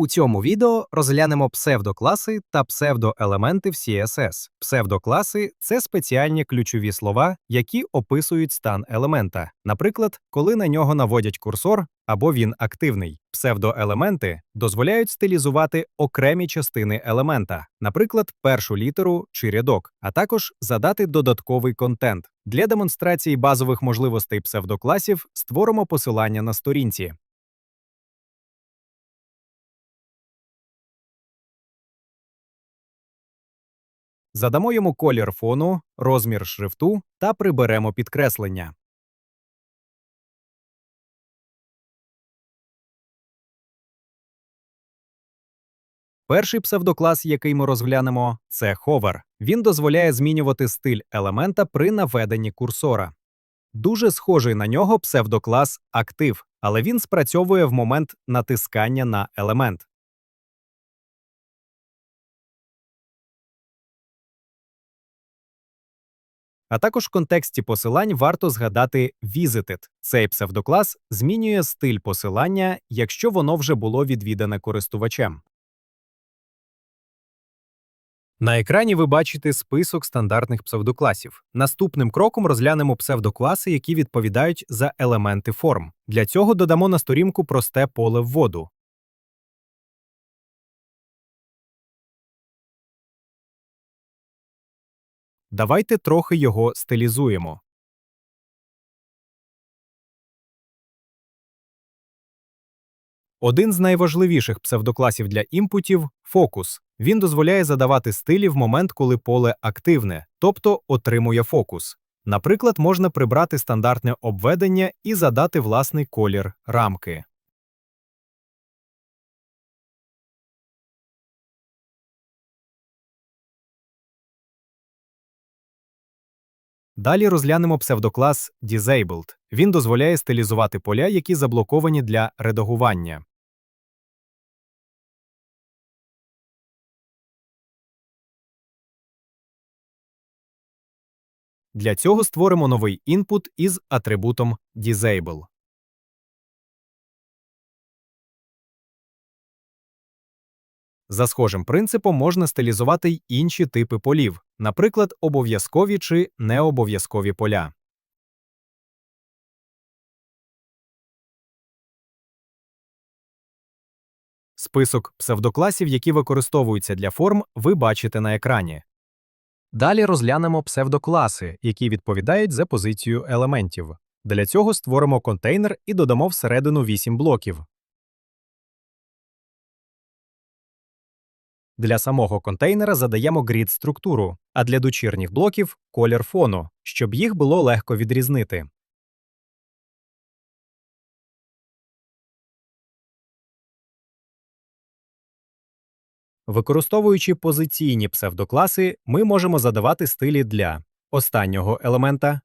У цьому відео розглянемо псевдокласи та псевдоелементи в CSS. Псевдокласи це спеціальні ключові слова, які описують стан елемента, наприклад, коли на нього наводять курсор або він активний. Псевдоелементи дозволяють стилізувати окремі частини елемента, наприклад, першу літеру чи рядок, а також задати додатковий контент. Для демонстрації базових можливостей псевдокласів створимо посилання на сторінці. Задамо йому колір фону, розмір шрифту та приберемо підкреслення. Перший псевдоклас, який ми розглянемо, це ховер. Він дозволяє змінювати стиль елемента при наведенні курсора. Дуже схожий на нього псевдоклас актив, але він спрацьовує в момент натискання на елемент. А також в контексті посилань варто згадати Visited. Цей псевдоклас змінює стиль посилання, якщо воно вже було відвідане користувачем. На екрані ви бачите список стандартних псевдокласів. Наступним кроком розглянемо псевдокласи, які відповідають за елементи форм. Для цього додамо на сторінку просте поле вводу. Давайте трохи його стилізуємо. Один з найважливіших псевдокласів для імпутів фокус. Він дозволяє задавати стилі в момент, коли поле активне, тобто отримує фокус. Наприклад, можна прибрати стандартне обведення і задати власний колір рамки. Далі розглянемо псевдоклас Disabled. Він дозволяє стилізувати поля, які заблоковані для редагування. Для цього створимо новий інпут із атрибутом Disable. За схожим принципом можна стилізувати й інші типи полів, наприклад, обов'язкові чи необов'язкові поля. Список псевдокласів, які використовуються для форм, ви бачите на екрані. Далі розглянемо псевдокласи, які відповідають за позицію елементів. Для цього створимо контейнер і додамо всередину 8 блоків. Для самого контейнера задаємо grid структуру, а для дочірніх блоків колір фону, щоб їх було легко відрізнити. Використовуючи позиційні псевдокласи, ми можемо задавати стилі для останнього елемента,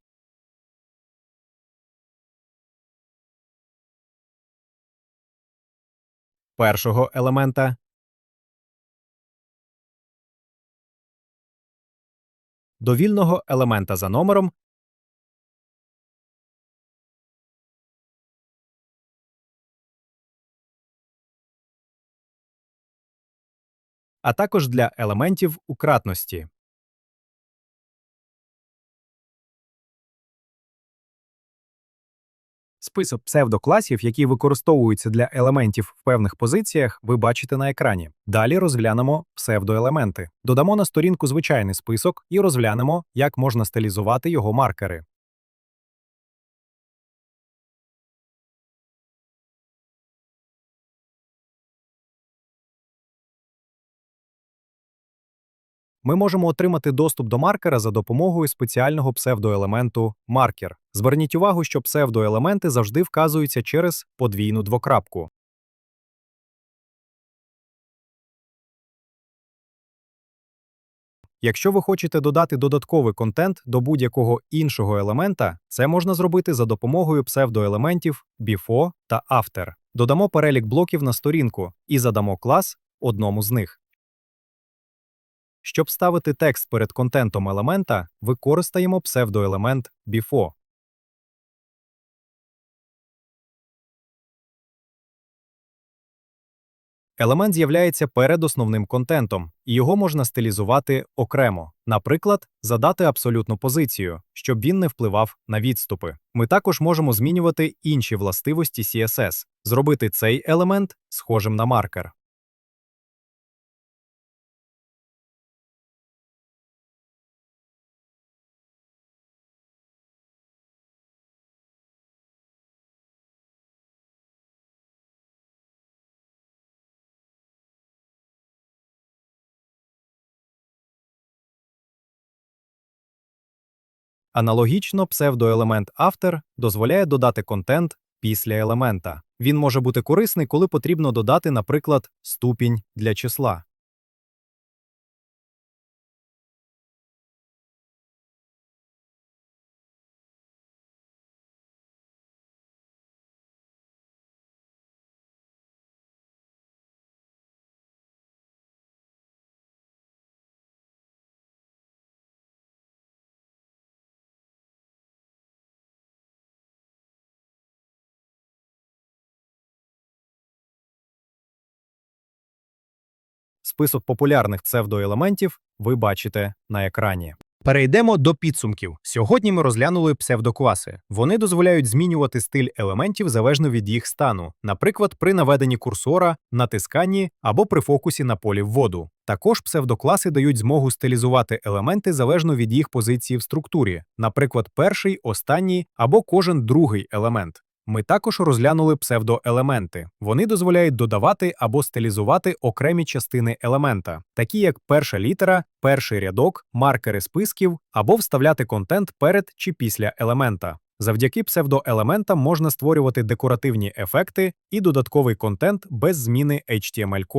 першого елемента, довільного елемента за номером а також для елементів у кратності. Список псевдокласів, які використовуються для елементів в певних позиціях, ви бачите на екрані. Далі розглянемо псевдоелементи. Додамо на сторінку звичайний список і розглянемо, як можна стилізувати його маркери. Ми можемо отримати доступ до маркера за допомогою спеціального псевдоелементу маркер. Зверніть увагу, що псевдоелементи завжди вказуються через подвійну двокрапку. Якщо ви хочете додати додатковий контент до будь-якого іншого елемента, це можна зробити за допомогою псевдоелементів before та after. Додамо перелік блоків на сторінку і задамо клас одному з них. Щоб ставити текст перед контентом елемента, використаємо псевдоелемент before. Елемент з'являється перед основним контентом, і його можна стилізувати окремо, наприклад, задати абсолютну позицію, щоб він не впливав на відступи. Ми також можемо змінювати інші властивості CSS, зробити цей елемент схожим на маркер. Аналогічно, псевдоелемент автор дозволяє додати контент після елемента. Він може бути корисний, коли потрібно додати, наприклад, ступінь для числа. Список популярних псевдоелементів ви бачите на екрані. Перейдемо до підсумків. Сьогодні ми розглянули псевдокласи. Вони дозволяють змінювати стиль елементів залежно від їх стану, наприклад, при наведенні курсора, натисканні або при фокусі на полі вводу. Також псевдокласи дають змогу стилізувати елементи залежно від їх позиції в структурі, наприклад, перший, останній або кожен другий елемент. Ми також розглянули псевдоелементи. Вони дозволяють додавати або стилізувати окремі частини елемента, такі як перша літера, перший рядок, маркери списків, або вставляти контент перед чи після елемента. Завдяки псевдоелементам можна створювати декоративні ефекти і додатковий контент без зміни HTML-коду.